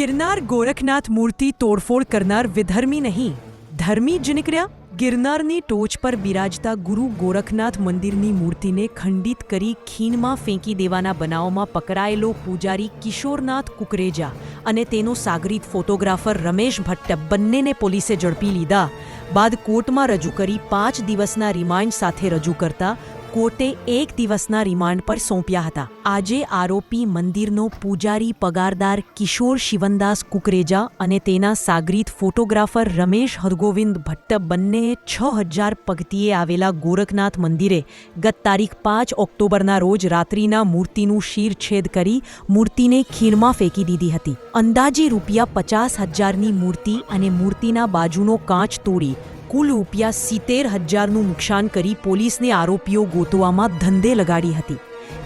ગિરનાર ગોરખનાથ મૂર્તિ તોડફોડ કરનાર વિધર્મી નહીં. ધર્મી જ નીકળ્યા. ગિરનારની ટોચ પર બિરાજતા ગુરુ ગોરખનાથ મંદિરની મૂર્તિને ખંડિત કરી ખીણમાં ફેંકી દેવાના બનાવમાં પકડાયેલો પૂજારી કિશોરનાથ કુકરેજા અને તેનો સાગરીત ફોટોગ્રાફર રમેશ ભટ્ટ બંનેને પોલીસે ઝડપી લીધા. બાદ કોર્ટમાં રજૂ કરી પાંચ દિવસના રિમાન્ડ સાથે રજૂ કરતા કોર્ટે એક દિવસના રિમાન્ડ પર સોંપ્યા હતા. આજે આરોપી મંદિરનો પૂજારી પગારદાર કિશોર શિવનદાસ કુકરેજા અને તેના સાગરીત ફોટોગ્રાફર રમેશ હરગોવિંદ ભટ્ટ બંનેએ છ હજાર પગતીએ આવેલા ગોરખનાથ મંદિરે ગત તારીખ પાંચ ઓક્ટોબરના રોજ રાત્રિના મૂર્તિનું શિરછેદ કરી મૂર્તિને ખીણમાં ફેંકી દીધી હતી. અંદાજે રૂપિયા પચાસ હજારની મૂર્તિ અને મૂર્તિના બાજુનો કાચ તોડી કુલ રૂપિયા સિત્તેર હજારનું નુકસાન કરી પોલીસને આરોપીઓ ગોતવામાં ધંધે લગાડી હતી.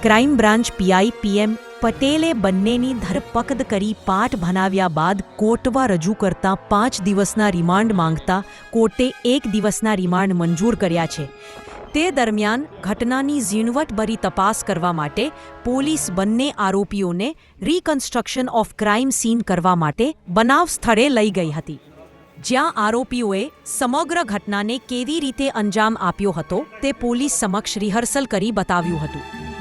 ક્રાઇમ બ્રાન્ચ પીઆઈ પીએમ પટેલે બંનેની ધરપકડ કરી પાઠ ભણાવ્યા બાદ કોર્ટમાં રજૂ કરતા પાંચ દિવસના રિમાન્ડ માંગતા કોર્ટે એક દિવસના રિમાન્ડ મંજૂર કર્યા છે. તે દરમિયાન ઘટનાની ઝીણવટભરી તપાસ કરવા માટે પોલીસ બંને આરોપીઓને રિકન્સ્ટ્રક્શન ઓફ ક્રાઇમ સીન કરવા માટે બનાવ સ્થળે લઈ ગઈ હતી. જ્યાં આરોપીઓએ સમગ્ર ઘટનાને કેવી રીતે અંજામ આપ્યો હતો તે પોલીસ સમક્ષ રિહર્સલ કરી બતાવ્યું હતું.